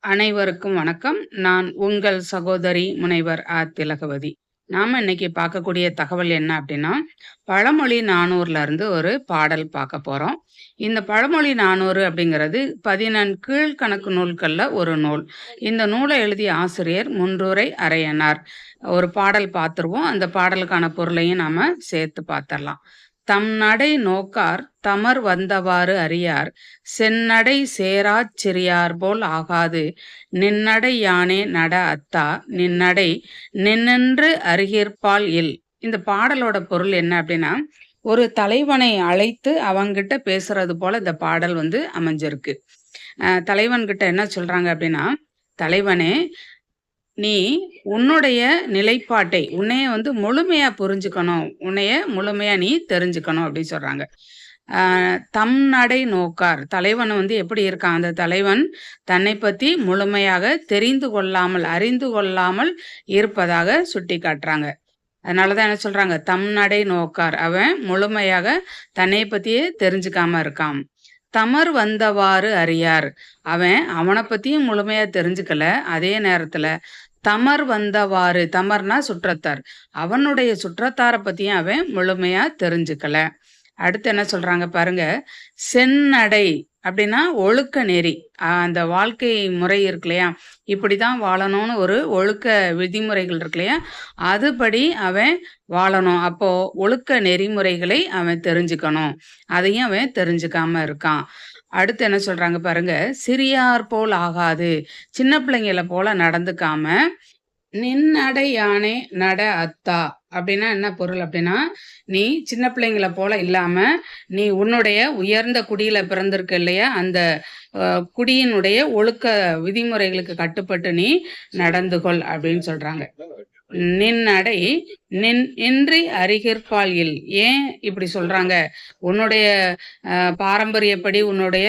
அனைவருக்கும் வணக்கம். நான் உங்கள் சகோதரி முனைவர் ஆ. திலகவதி. நாம இன்னைக்கு பார்க்கக்கூடிய தகவல் என்ன அப்படின்னா பழமொழி நானூறுல இருந்து ஒரு பாடல் பார்க்க போறோம். இந்த பழமொழி நானூறு அப்படிங்கிறது பதினெண் கீழ்கணக்கு நூல்கள்ல ஒரு நூல். இந்த நூலை எழுதிய ஆசிரியர் முன்றுரை அரையனார். ஒரு பாடல் பார்த்துருவோம். அந்த பாடலுக்கான பொருளையும் நாம சேர்த்து பார்த்துடலாம். தம் நடை நோக்கார் தமர் வந்தவாறு அறியார். செந்நடை சேராச் சிறியார் போல் ஆகாது. நின்னடை யானே நட அத்தா. நின்னடை நின்னென்று அருகிற்பால் இல். இந்த பாடலோட பொருள் என்ன அப்படின்னா ஒரு தலைவனை அழைத்து அவங்கிட்ட பேசுறது போல இந்த பாடல் வந்து அமைஞ்சிருக்கு. தலைவன்கிட்ட என்ன சொல்றாங்க அப்படின்னா தலைவனே நீ உன்னுடைய நிலைப்பாட்டை உன்னைய வந்து முழுமையா புரிஞ்சுக்கணும் உன்னைய முழுமையா நீ தெரிஞ்சுக்கணும் அப்படின்னு சொல்றாங்க. தம் நடை நோக்கார். தலைவன் வந்து எப்படி இருக்கான்? அந்த தலைவன் தன்னை பத்தி முழுமையாக தெரிந்து கொள்ளாமல் அறிந்து கொள்ளாமல் இருப்பதாக சுட்டி காட்டுறாங்க அதனாலதான் என்ன சொல்றாங்க? தம் நடை நோக்கார். அவன் முழுமையாக தன்னை பத்தியே தெரிஞ்சுக்காம இருக்கான். தமர் வந்தவாறு அறியார். அவன் அவனை பத்தியும் முழுமையா தெரிஞ்சுக்கல. அதே நேரத்துல தமர் வந்தவாறு தமர்னா சுற்றத்தார். அவனுடைய சுற்றத்தாரை பத்தியும் அவன் முழுமையா தெரிஞ்சுக்கல. அடுத்து என்ன சொல்றாங்க பாருங்க செந்நடை அப்படின்னா ஒழுக்க நெறி. அந்த வாழ்க்கை முறை இருக்கு இல்லையா? இப்படிதான் வாழணும்னு ஒரு ஒழுக்க விதிமுறைகள் இருக்கு இல்லையா? அதுபடி அவன் வாழணும். அப்போ ஒழுக்க நெறிமுறைகளை அவன் தெரிஞ்சுக்கணும். அதையும் அவன் தெரிஞ்சுக்காம இருக்கான். அடுத்து என்ன சொல்றாங்க பாருங்க சிறியார் போல் ஆகாது. சின்ன பிள்ளைங்கள போல நடந்துக்காம நின்னடை யானே நட அத்தா. அப்படின்னா என்ன பொருள் அப்படின்னா நீ சின்ன பிள்ளைங்கள போல இல்லாம நீ உன்னுடைய உயர்ந்த குடியில பிறந்திருக்க இல்லையா அந்த குடியினுடைய ஒழுக்க விதிமுறைகளுக்கு கட்டுப்பட்டு நீ நடந்து கொள் அப்படின்னு சொல்றாங்க. நின்னடை நின் இன்றி அருகிற்பால் இல். ஏன் இப்படி சொல்றாங்க? உன்னுடைய பாரம்பரியப்படி உன்னுடைய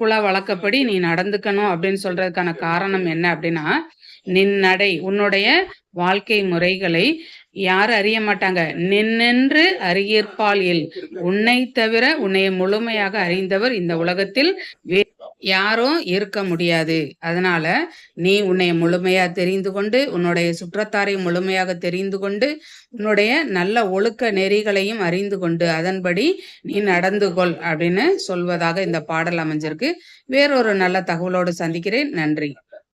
குல வழக்கப்படி நீ நடந்துக்கணும் அப்படின்னு சொல்றதுக்கான காரணம் என்ன அப்படின்னா நின்னடை. உன்னுடைய வாழ்க்கை முறைகளை யாரும் அறிய மாட்டாங்க? நின்னென்று அறியற்பால் இல். உன்னை தவிர உன்னை முழுமையாக அறிந்தவர் இந்த உலகத்தில் யாரும் இருக்க முடியாது. அதனால நீ உன்னை முழுமையா தெரிந்து கொண்டு உன்னுடைய சுற்றத்தாரை முழுமையாக தெரிந்து கொண்டு உன்னுடைய நல்ல ஒழுக்க நெறிகளையும் அறிந்து கொண்டு அதன்படி நீ நடந்து கொள் அப்படின்னு சொல்வதாக இந்த பாடல் அமைஞ்சிருக்கு. வேறொரு நல்ல தகவலோடு சந்திக்கிறேன். நன்றி.